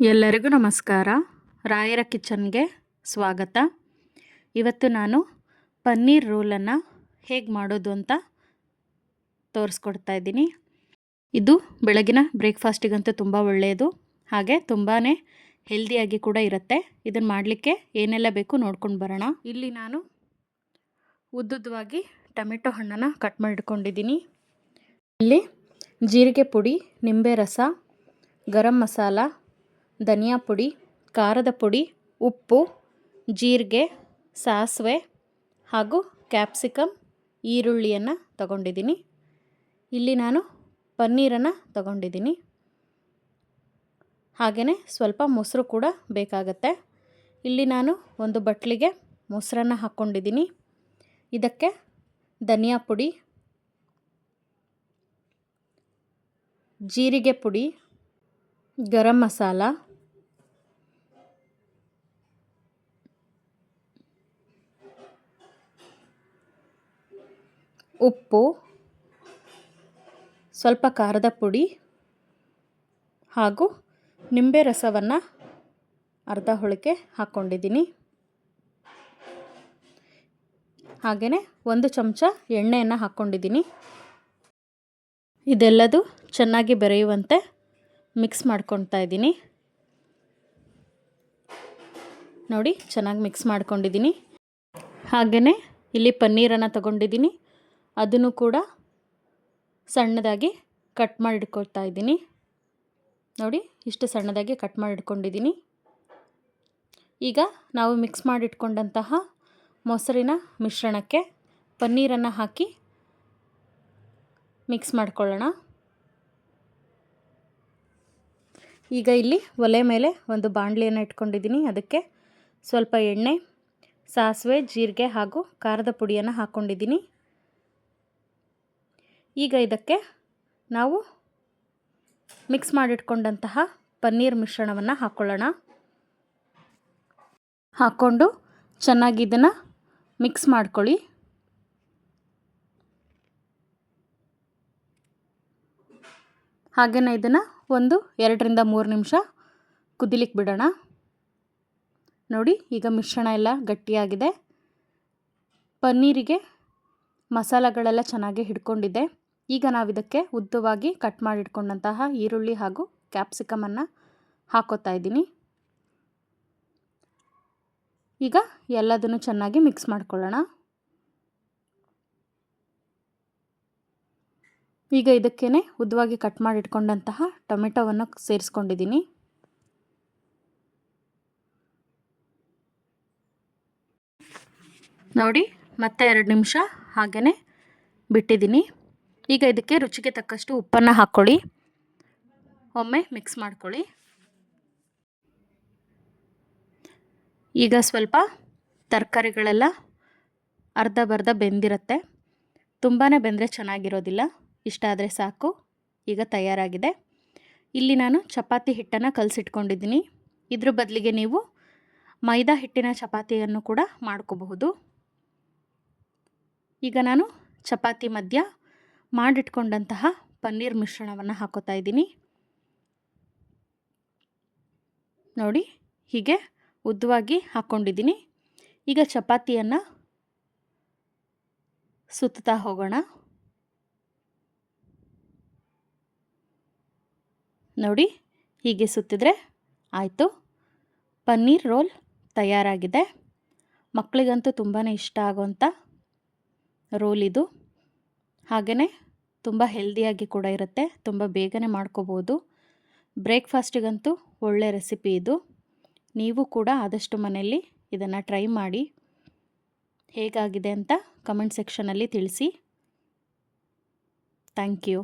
ಎಲ್ಲರಿಗೂ ನಮಸ್ಕಾರ. ರಾಯರ ಕಿಚನ್ಗೆ ಸ್ವಾಗತ. ಇವತ್ತು ನಾನು ಪನ್ನೀರ್ ರೋಲನ್ನು ಹೇಗೆ ಮಾಡೋದು ಅಂತ ತೋರಿಸ್ಕೊಡ್ತಾ ಇದ್ದೀನಿ. ಇದು ಬೆಳಗಿನ ಬ್ರೇಕ್ಫಾಸ್ಟಿಗಂತೂ ತುಂಬ ಒಳ್ಳೆಯದು. ಹಾಗೆ ತುಂಬಾ ಹೆಲ್ದಿಯಾಗಿ ಕೂಡ ಇರುತ್ತೆ. ಇದನ್ನು ಮಾಡಲಿಕ್ಕೆ ಏನೆಲ್ಲ ಬೇಕು ನೋಡ್ಕೊಂಡು ಬರೋಣ. ಇಲ್ಲಿ ನಾನು ಉದ್ದುದ್ದವಾಗಿ ಟೊಮೆಟೊ ಹಣ್ಣನ್ನು ಕಟ್ ಮಾಡಿಕೊಂಡಿದ್ದೀನಿ. ಇಲ್ಲಿ ಜೀರಿಗೆ ಪುಡಿ, ನಿಂಬೆ ರಸ, ಗರಂ ಮಸಾಲ ಧನಿಯಾ ಪುಡಿ, ಖಾರದ ಪುಡಿ, ಉಪ್ಪು, ಜೀರಿಗೆ, ಸಾಸಿವೆ ಹಾಗೂ ಕ್ಯಾಪ್ಸಿಕಮ್ ಈರುಳ್ಳಿಯನ್ನು ತಗೊಂಡಿದ್ದೀನಿ. ಇಲ್ಲಿ ನಾನು ಪನ್ನೀರನ್ನು ತಗೊಂಡಿದ್ದೀನಿ. ಹಾಗೆಯೇ ಸ್ವಲ್ಪ ಮೊಸರು ಕೂಡ ಬೇಕಾಗತ್ತೆ. ಇಲ್ಲಿ ನಾನು ಒಂದು ಬಟ್ಲಿಗೆ ಮೊಸರನ್ನು ಹಾಕ್ಕೊಂಡಿದ್ದೀನಿ ಇದಕ್ಕೆ ಧನಿಯಾ ಪುಡಿ, ಜೀರಿಗೆ ಪುಡಿ, ಗರಂ ಮಸಾಲ ಉಪ್ಪು, ಸ್ವಲ್ಪ ಖಾರದ ಪುಡಿ ಹಾಗೂ ನಿಂಬೆ ರಸವನ್ನು ಅರ್ಧ ಹೋಳಿಕೆ ಹಾಕ್ಕೊಂಡಿದ್ದೀನಿ ಹಾಗೆಯೇ ಒಂದು ಚಮಚ ಎಣ್ಣೆಯನ್ನು ಹಾಕ್ಕೊಂಡಿದ್ದೀನಿ ಇದೆಲ್ಲದು ಚೆನ್ನಾಗಿ ಬೆರೆಯುವಂತೆ ಮಿಕ್ಸ್ ಮಾಡ್ಕೊಳ್ತಾ ಇದ್ದೀನಿ. ನೋಡಿ, ಚೆನ್ನಾಗಿ ಮಿಕ್ಸ್ ಮಾಡ್ಕೊಂಡಿದ್ದೀನಿ. ಹಾಗೆಯೇ ಇಲ್ಲಿ ಪನ್ನೀರನ್ನು ತಗೊಂಡಿದ್ದೀನಿ. ಅದನ್ನು ಕೂಡ ಸಣ್ಣದಾಗಿ ಕಟ್ ಮಾಡಿ ಇದ್ದೀನಿ. ನೋಡಿ, ಇಷ್ಟು ಸಣ್ಣದಾಗಿ ಕಟ್ ಮಾಡಿ ಇಟ್ಕೊಂಡಿದ್ದೀನಿ ಈಗ ನಾವು ಮಿಕ್ಸ್ ಮಾಡಿಟ್ಕೊಂಡಂತಹ ಮೊಸರಿನ ಮಿಶ್ರಣಕ್ಕೆ ಪನ್ನೀರನ್ನು ಹಾಕಿ ಮಿಕ್ಸ್ ಮಾಡ್ಕೊಳ್ಳೋಣ. ಈಗ ಇಲ್ಲಿ ಒಲೆ ಮೇಲೆ ಒಂದು ಬಾಣಲಿಯನ್ನು ಇಟ್ಕೊಂಡಿದ್ದೀನಿ. ಅದಕ್ಕೆ ಸ್ವಲ್ಪ ಎಣ್ಣೆ, ಸಾಸಿವೆ, ಜೀರಿಗೆ ಹಾಗೂ ಖಾರದ ಪುಡಿಯನ್ನು ಹಾಕ್ಕೊಂಡಿದ್ದೀನಿ ಈಗ ಇದಕ್ಕೆ ನಾವು ಮಿಕ್ಸ್ ಮಾಡಿಟ್ಕೊಂಡಂತಹ ಪನ್ನೀರ್ ಮಿಶ್ರಣವನ್ನು ಹಾಕ್ಕೊಳ್ಳೋಣ ಹಾಕ್ಕೊಂಡು ಚೆನ್ನಾಗಿ ಇದನ್ನು ಮಿಕ್ಸ್ ಮಾಡ್ಕೊಳ್ಳಿ. ಹಾಗೆಯೇ ಇದನ್ನು ಒಂದು ಎರಡರಿಂದ ಮೂರು ನಿಮಿಷ ಕುದಿಲಿಕ್ಕೆ ಬಿಡೋಣ. ನೋಡಿ, ಈಗ ಮಿಶ್ರಣ ಎಲ್ಲ ಗಟ್ಟಿಯಾಗಿದೆ. ಪನ್ನೀರಿಗೆ ಮಸಾಲೆಗಳೆಲ್ಲ ಚೆನ್ನಾಗಿ ಹಿಡ್ಕೊಂಡಿದೆ. ಈಗ ನಾವು ಇದಕ್ಕೆ ಉದ್ದವಾಗಿ ಕಟ್ ಮಾಡಿಟ್ಕೊಂಡಂತಹ ಈರುಳ್ಳಿ ಹಾಗೂ ಕ್ಯಾಪ್ಸಿಕಮನ್ನು ಹಾಕೋತಾ ಇದ್ದೀನಿ. ಈಗ ಎಲ್ಲದನ್ನು ಚೆನ್ನಾಗಿ ಮಿಕ್ಸ್ ಮಾಡ್ಕೊಳ್ಳೋಣ. ಈಗ ಇದಕ್ಕೇ ಉದ್ದವಾಗಿ ಕಟ್ ಮಾಡಿಟ್ಕೊಂಡಂತಹ ಟೊಮೆಟೊವನ್ನು ಸೇರಿಸ್ಕೊಂಡಿದ್ದೀನಿ. ನೋಡಿ ಮತ್ತೆ ಎರಡು ನಿಮಿಷ ಹಾಗೆಯೇ ಬಿಟ್ಟಿದ್ದೀನಿ. ಈಗ ಇದಕ್ಕೆ ರುಚಿಗೆ ತಕ್ಕಷ್ಟು ಉಪ್ಪನ್ನು ಹಾಕ್ಕೊಳ್ಳಿ. ಒಮ್ಮೆ ಮಿಕ್ಸ್ ಮಾಡ್ಕೊಳ್ಳಿ. ಈಗ ಸ್ವಲ್ಪ ತರಕಾರಿಗಳೆಲ್ಲ ಅರ್ಧ ಬರ್ಧ ಬೆಂದಿರುತ್ತೆ. ತುಂಬಾ ಬೆಂದರೆ ಚೆನ್ನಾಗಿರೋದಿಲ್ಲ. ಇಷ್ಟ ಆದರೆ ಸಾಕು. ಈಗ ತಯಾರಾಗಿದೆ. ಇಲ್ಲಿ ನಾನು ಚಪಾತಿ ಹಿಟ್ಟನ್ನು ಕಲಸಿಟ್ಕೊಂಡಿದ್ದೀನಿ. ಇದ್ರ ಬದಲಿಗೆ ನೀವು ಮೈದಾ ಹಿಟ್ಟಿನ ಚಪಾತಿಯನ್ನು ಕೂಡ ಮಾಡ್ಕೋಬಹುದು. ಈಗ ನಾನು ಚಪಾತಿ ಮಧ್ಯ ಮಾಡಿಟ್ಕೊಂಡಂತಹ ಪನ್ನೀರ್ ಮಿಶ್ರಣವನ್ನು ಹಾಕೋತಾ ಇದ್ದೀನಿ. ನೋಡಿ, ಹೀಗೆ ಉದ್ದವಾಗಿ ಹಾಕ್ಕೊಂಡಿದ್ದೀನಿ ಈಗ ಚಪಾತಿಯನ್ನು ಸುತ್ತಾ ಹೋಗೋಣ. ನೋಡಿ, ಹೀಗೆ ಸುತ್ತಿದ್ರೆ ಆಯಿತು. ಪನ್ನೀರ್ ರೋಲ್ ತಯಾರಾಗಿದೆ. ಮಕ್ಕಳಿಗಂತೂ ತುಂಬಾ ಇಷ್ಟ ಆಗುವಂಥ ರೋಲ್ ಇದು. ಹಾಗೆಯೇ ತುಂಬ ಹೆಲ್ದಿಯಾಗಿ ಕೂಡ ಇರುತ್ತೆ, ತುಂಬ ಬೇಗನೆ ಮಾಡ್ಕೋಬೋದು. ಬ್ರೇಕ್ಫಾಸ್ಟಿಗಂತೂ ಒಳ್ಳೆ ರೆಸಿಪಿ ಇದು. ನೀವು ಕೂಡ ಆದಷ್ಟು ಮನೆಯಲ್ಲಿ ಇದನ್ನು ಟ್ರೈ ಮಾಡಿ. ಹೇಗಾಗಿದೆ ಅಂತ ಕಮೆಂಟ್ ಸೆಕ್ಷನಲ್ಲಿ ತಿಳಿಸಿ. Thank you